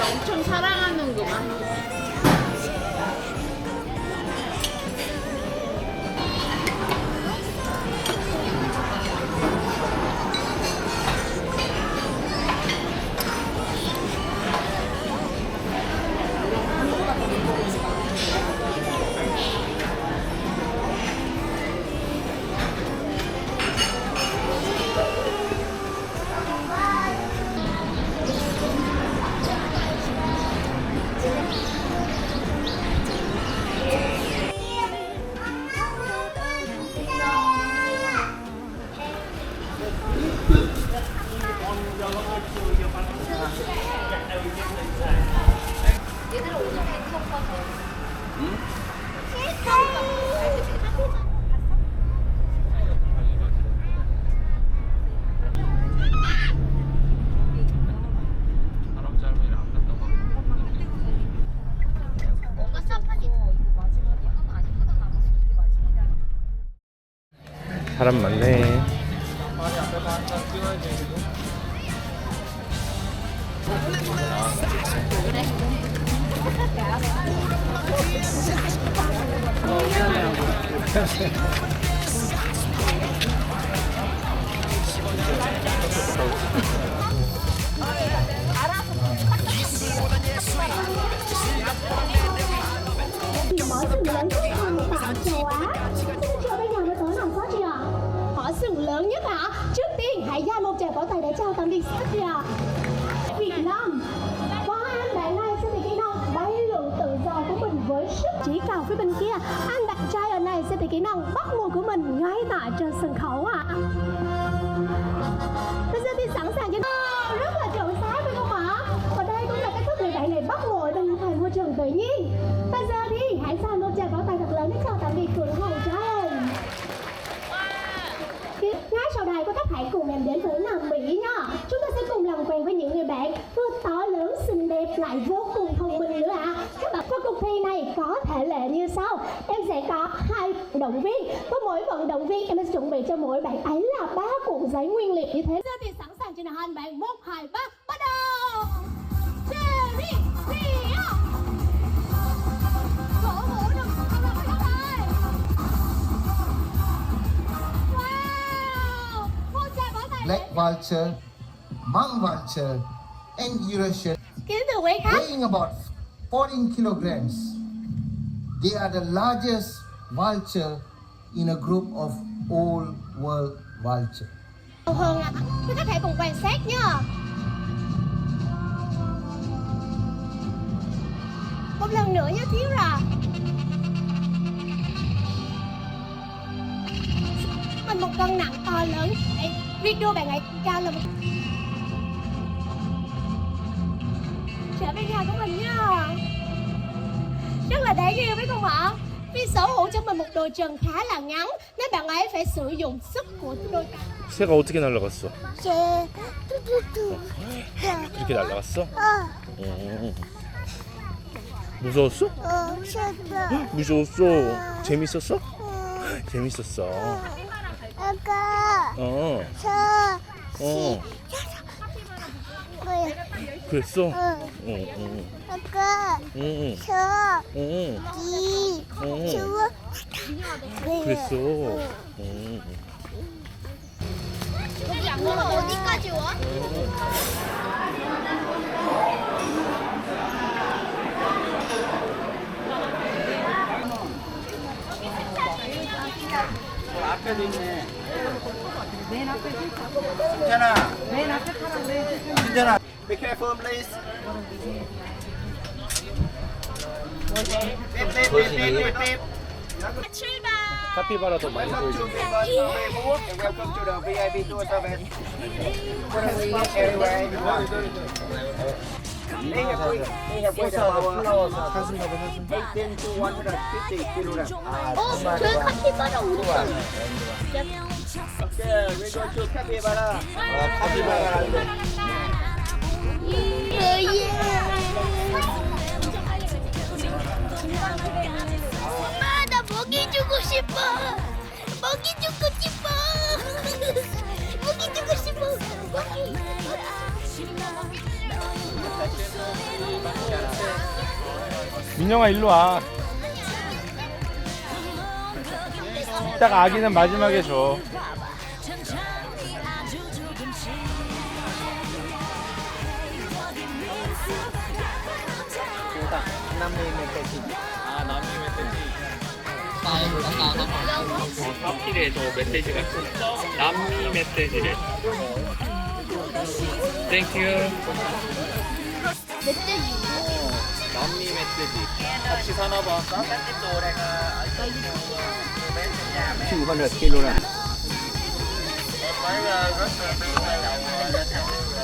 엄청 사랑하는구만. 사람 많네 có tài đã trao tặng tay để. Việt Nam Có anh bạn này sẽ bị kỹ năng bay lượn tự do của mình với sức chỉ cao phía bên kia Anh bạn trai ở này sẽ bị kỹ năng bắt mùa của mình ngay tại trên sân khấu ạ Bây giờ thì sẵn sàng cho hãy cùng em đến với Nam Mỹ nha Chúng ta sẽ cùng làm quen với những người bạn vừa to lớn, xinh đẹp lại vô cùng thông minh nữa ạ. Các bạn, và cuộc thi này có thể lệ như sau. Em sẽ có hai vận động viên. Với mỗi vận động viên em sẽ chuẩn bị cho mỗi bạn ấy là ba cuộn giấy nguyên liệu như thế. Giờ thì sẵn sàng cho nào hai bạn. 1, 2, 3, bắt đầu! Cherry, black vulture, monk vulture, and Eurasian, weighing about 14 kilograms. They are the largest vulture in a group of old world vulture. hơn ạ. Quý khách hãy cùng quan sát nha. Một lần nữa nhé thiếu ra. Mình một cân nặng to lớn. Ê, Video bạn ấy cao là một trở bên nhà của mình nha rất là đáng yêu phải không ạ vì sở hữu cho mình một đôi chân khá là ngắn nên bạn ấy phải sử dụng sức của đôi tay 새가 어떻게 날아갔어? 쟤 뚜뚜뚜. 그렇게 날아갔어? 어, 어. 무서웠어? 어, 싫어. 무서웠어 재밌었어? 어, 재밌었어 아까 어 저 어. 뭐야? 그랬어? 어, 어, 어, 아까 응, 저 응, 이 응, 주워. 그랬어. 응. 여기 안 가면 어디까지 와? 앞에도 있네. 괜찮아. 맨 앞에 타라고 괜찮아. Be careful, please. 삐삐삐삐삐삐. 출발. 카피바라도 많이 Welcome to 보여줘. Viva Survey Book and welcome to the VIP tour service. Everywhere 어, 저기 카피바라. 예. 엄마, 나 먹이 주고 싶어. 먹이 주고 싶어. 먹이 주고 싶어. 먹이. 민영아 일로 와. 이따가 아기는 마지막에 줘. 아 남미 멧돼지. 어, 사필에도 멧돼지가. 남미 멧돼지래. 땡큐. 멧돼지. 남미 멧돼지. 같이 사나봐. 200 kilograms. 얘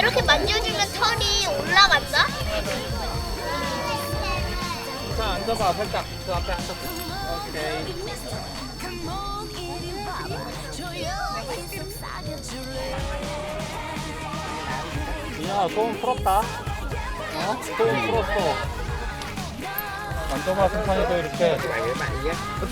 이렇게 만져주면 털이 올라간다? 자 앉아봐 살짝 그 앞에 앉아. 오케이. 민영아 소음 풀었다. 어? 소음 풀었어. 만져봐 승판이도 이렇게. 그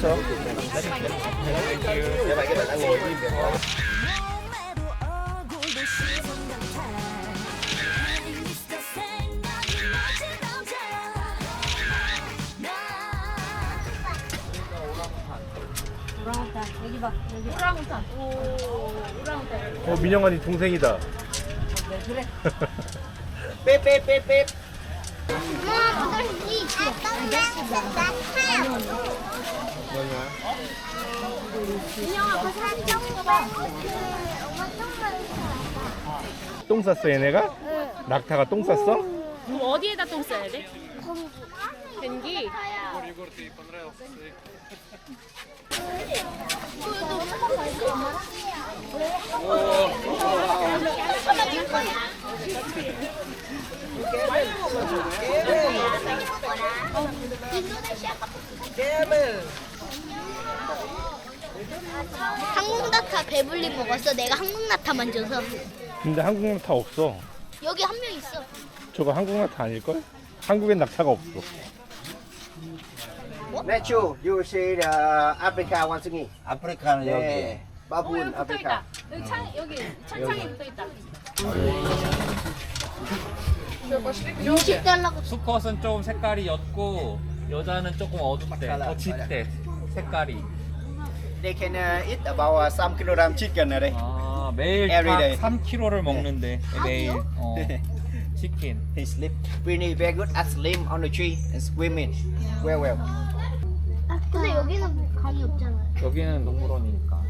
렇죠. 오랑우탄. 오, 오랑우탄. 어 민영아 네 동생이다. Beep, beep, beep, beep. 민영아, 그 사진 찍어봐. 똥 쌌어 얘네가? 낙타가 똥 쌌어? 그럼 어디에다 똥 써야 돼? 변기. 한국 나타 배불리 먹었어. 내가 한국 나타 만져서. 근데 한국 낙타 없어. 여기 한 명 있어. 저거 한국 낙타 아닐걸? 한국엔 낙타가 없어. Matthew, you see the Africa once again. 아프리카는 Yeah. 어, Baboon 여기 붙어 Africa. 있다. 여기 창 여기 창창에 붙어 있다. 60 달라고. 수컷은 좀 색깔이 옅고 여자는 조금 어둡대 더 짙대 색깔이 They can uh, eat about uh, some kilogram chicken a day. 아 매일 Every day. 닭 3kg를 먹는데 매일 어, 치킨 He sleep really very good at slim on the tree and swimming well well. 근데 여기는 강이 없잖아. 여기는 동물원이니까.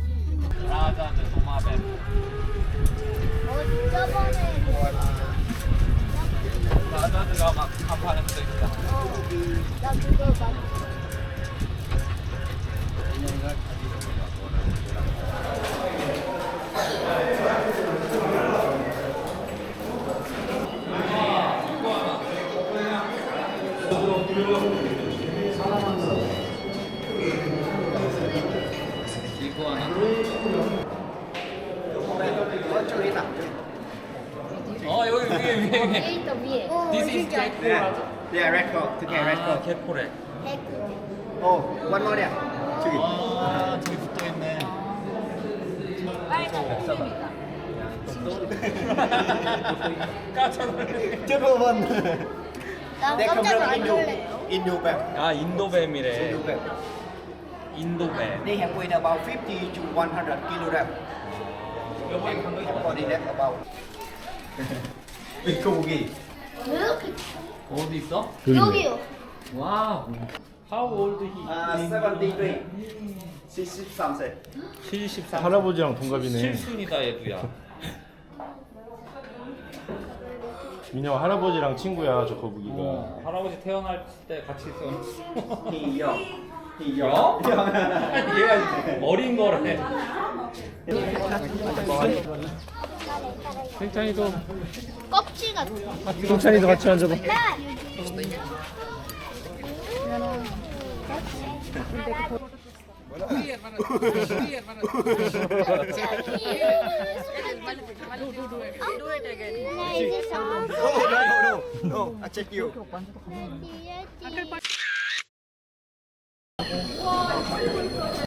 라자드 도마뱀 어, 저번에. 라자드가 막 간판에 붙어 있다. 나 그거 막 This is 진짜. gecko Yeah, yeah, red coat. Okay, red 아 coat. 개코래 Oh, one more there. Two. 아 저기 붙어있네 빨간 곰이 있다. 깜짝 놀랐네 Triple one. 나 They come 깜짝 from Indo. 놀래. Indo bam. 아 인도뱀이래 Indo bam. 인도뱀 They have weight about 50 to 100 kilogram. Body that about. 미코보기. 이렇게 어디 있어? 여기요. 와우. How old he? 아, 73. 73세. 73. 할아버지랑 동갑이네. 칠순이다 얘도야. 민영 할아버지랑 친구야 저 거북이가. 어, 할아버지 태어날 때 같이 있었는데. 희영. 희영. 요? 얘가 어린 거래. 생찬이도 껍질 같아. 동찬이도 같이 앉아봐. 나 이제 저 No, I check you.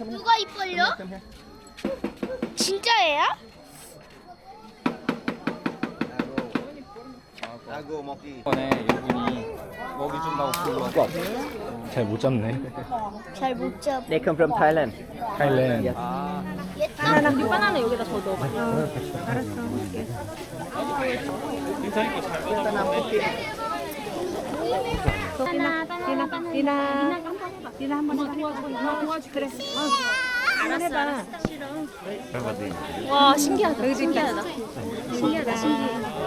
누가 이빨려? 진짜예요? 나고 먹기. 이번에 이분이 먹이 준다고 불러. 잘 못 잡네. 잘 못 잡. They come from Thailand. 타일랜드. 하나 바나나 여기다 더 넣어봐. 바나나, 바나나, 바나나. 리나, 리나 한번 도와줘. 도와줘. 그래. 알았어. 싫어. 와, 신기하다. 신기하다. 신기하다, 신기해.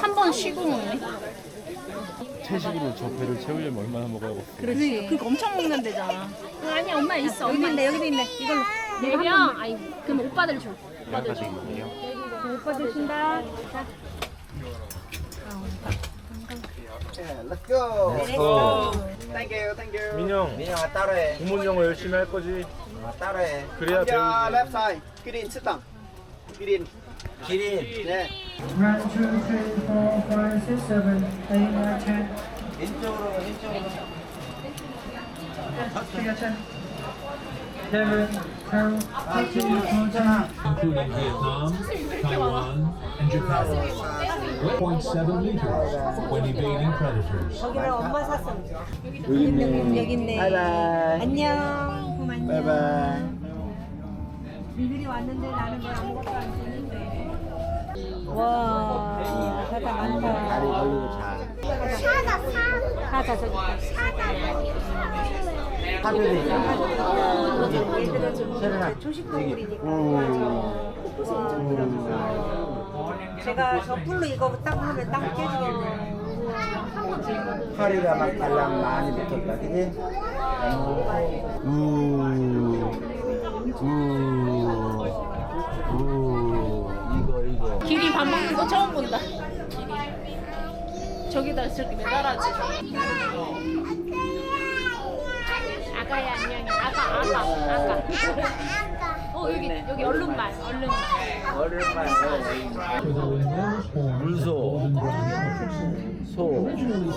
한 번 쉬고 먹네. 채식으로 저 배를 채우려면 얼마나 먹어야겠어. 그렇지. 그러니까 엄청 먹는 데잖아. 아니 엄마 있어. 여기 있네. 여기도 있네. 이걸로. 네 명. 아니 그럼 오빠들 줘. 오빠들 줘. 오빠 주신다. 자. Let's go. Let's go. Thank you, thank you. 민영, 민영아 따라해. 부문 영어 열심히 할 거지. 아, 따라해. 그래야 배우지. left side. 기린 치땅. 기린. 기린. 네. One, two, three, four, five, six, seven, eight, nine, ten. 왼쪽으로 왼쪽으로. Take ten. Seven, ten, eighteen, twenty. including Vietnam, Taiwan, and Japan. 0.7 liters when evading predators. 여기 있네. 여기 안녕. 바이바이. 니들이 왔는데 나는 왜 아무것도 안 줬는데. 와, 사다 많다. 다리 걸리고 자. 사다 사. 사다 저기 있다. 사다 하늘이 있잖아. 얘들은 좀 세련아. 초식동물이니까. 오. 제가 저 풀로 이거 딱 하면 딱 깨지겠네. 허리가 막 달랑 많이 붙었다, 그지? 우. 우. 거 처음 본다. 저기다 저렇게 매달아지. 아가야 안녕히. 아가 아가 아가. 어 여기 여기 얼룩말 얼룩말. 오랜만에. With an enormous horn, 물소. 소. Originally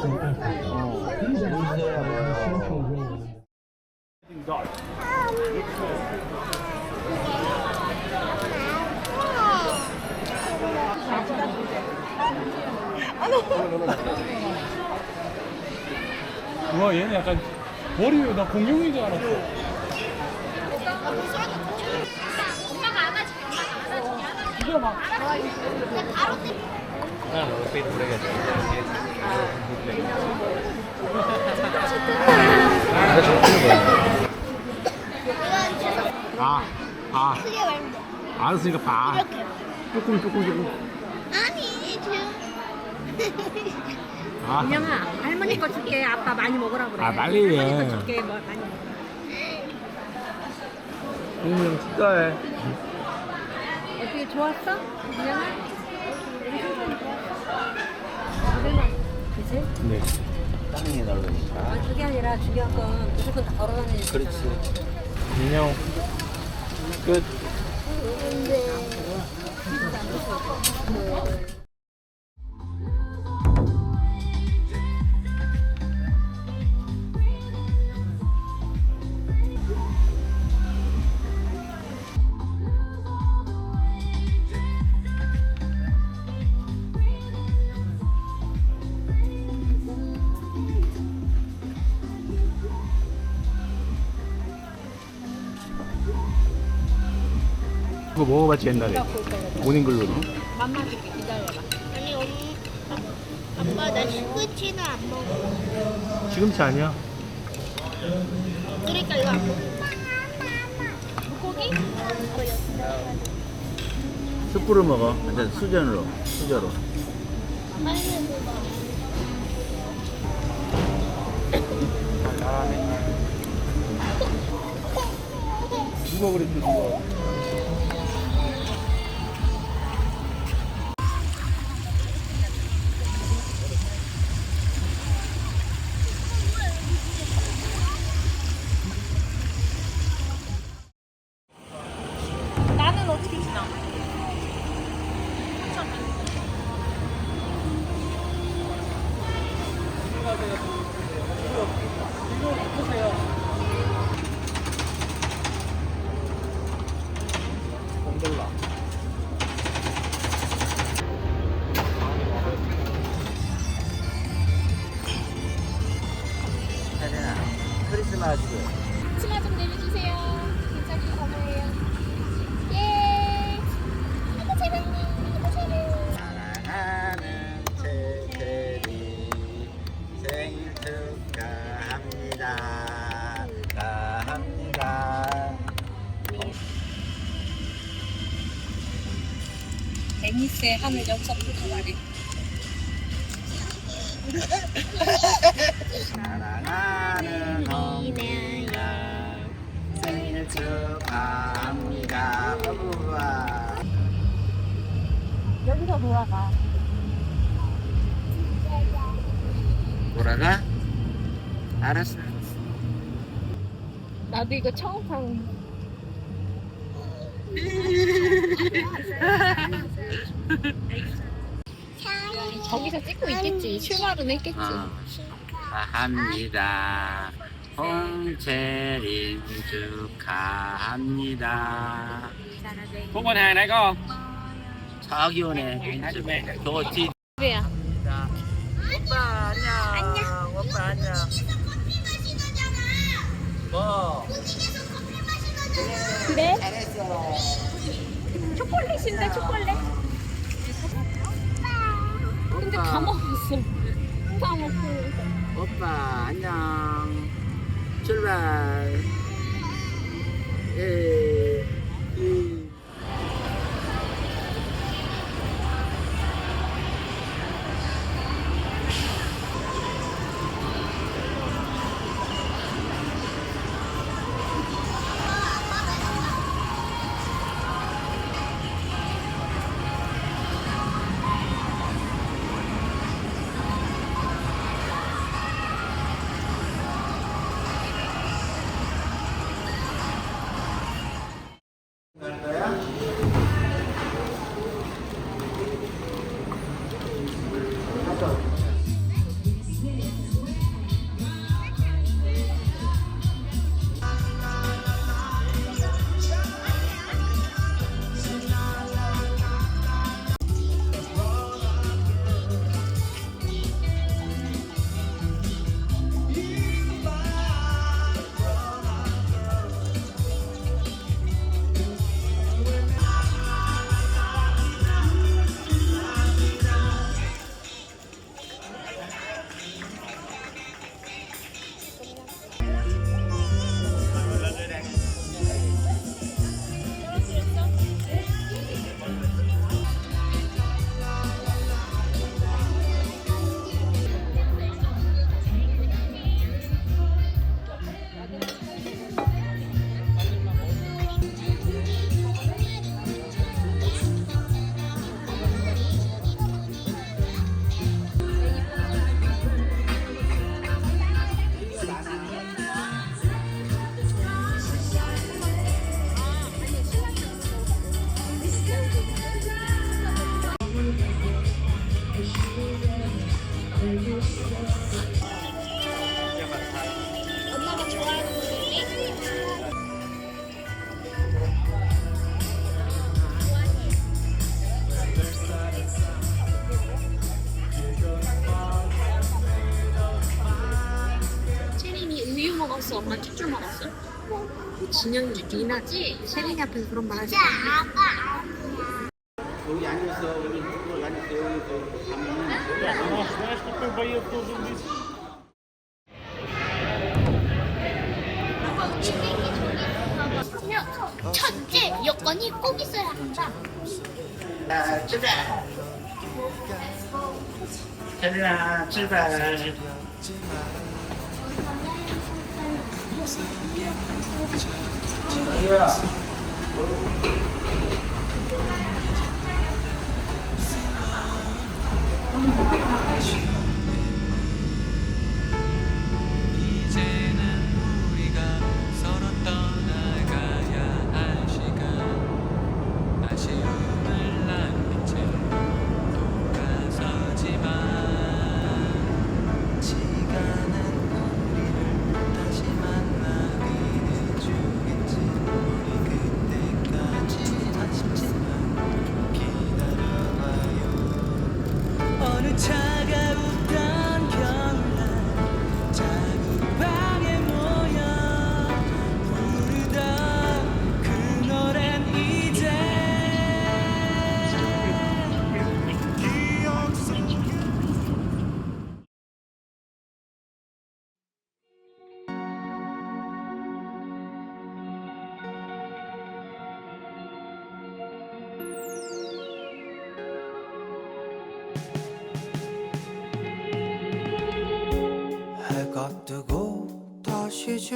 role in 와 얘는 약간 머리 나 공룡인 줄 알았어. 엄마가 안아줄게. 엄마가 안아줄게. 안아줄게. 바로 때. 아, 아, 크게 말면 돼. 알았으니까 봐. 이렇게. 조금 조금 조금. 아, 민영아, 할머니 거 줄게. 아빠 많이 먹으라 그래. 아, 빨리 해. 할머니 거 줄게. 뭐 많이 먹으라. 공룡 축하해. 어떻게 좋았어? 민영아? 우리 삼촌 좋았어? 그래. 그치? 네. 땅에. 아, 그게 아니라 중요한 건 무조건 다 걸어다니는 그렇지. 민영 끝. 그거 먹어봤지 옛날에 모닝글로리 맘마 줄게 기다려봐. 아니 엄 아빠 나 시금치는 안 먹어. 시금치 아니야 그러니까 이거 안 먹어. 숯불을 먹어 완전 수전으로 수저로. 누가 그랬지 누가 곤돌 베니스의 하늘 역사부터 말해. 사랑하는 언니야 생일 축하합니다 우와 여기서 돌아가. 돌아가? 알았어 나도 이거 처음 타는. 저기서 찍고 있겠지. 출발은 했겠지. 어, 축하합니다. 홍채림 축하합니다. Phúc này con 저기 오네. 저거 뒤 왜야? 오빠 안녕. 오빠 안녕. 뭐? 그래? 잘했어. 초콜릿인데 초콜릿. 근데 다 먹었어. 다 먹고. 오빠 안녕 출발 예. 진영이 리나지? 세린이 앞에서 그런 말 하지 마. 여기 앉아서 여기 쭉 앉아서 여기 또 가면은 첫째 여건이 꼭 있어야 한다. 자, 출발. 세린아 출발. 자기야. 이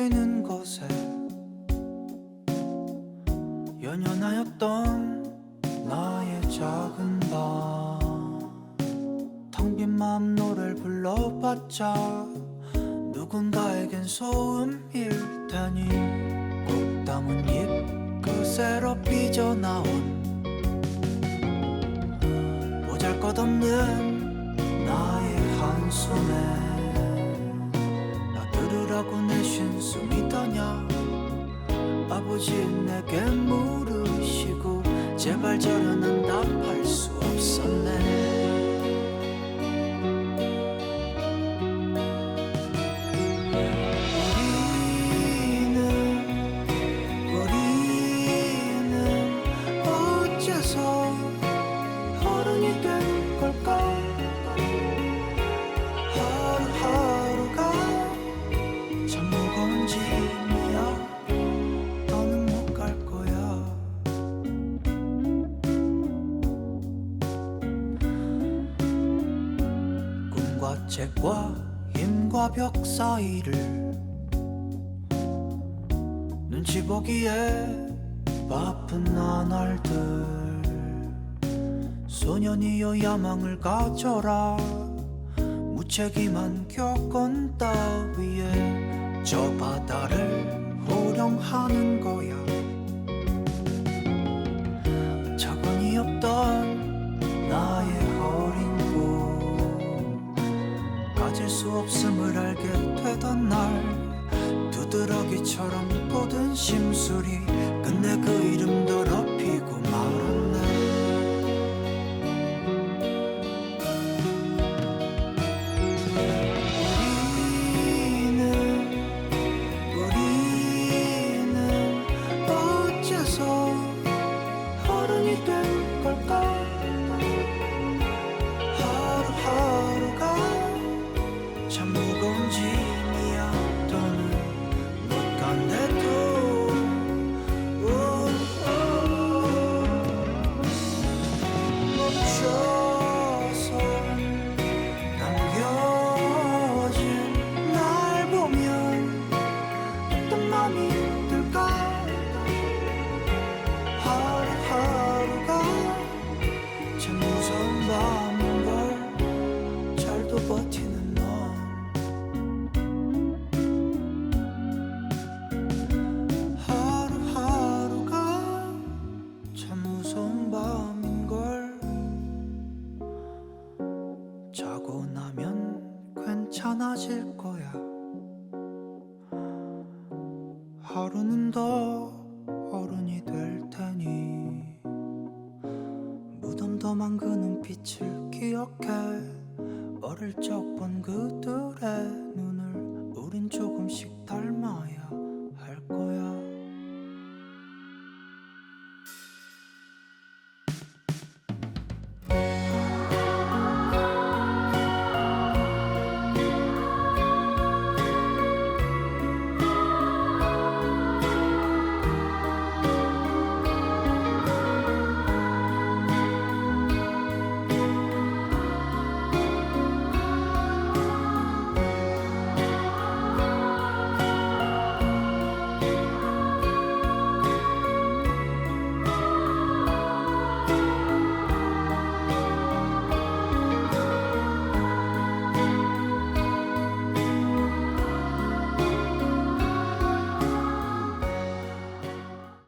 지는 곳에 연연하였던 나의 작은 방텅 빈 마음 노래를 불러봤자 누군가에겐 소음일 테니 꼭 담은 입 그새로 삐져나온 보잘것없는 나의 한숨에 나 들으라고 내 쉰 숨이더냐? 아버지 내게 물으시고 제발 저러는 답할 수 책과 힘과 벽 사이를 눈치 보기에 바쁜 나날들. 소년이여 야망을 가져라. 무책임한 교권 따위에 저 바다를 호령하는 거야 가질 수 없음을 알게 되던 날. 두드러기처럼 뻗은 심술이 끝내 그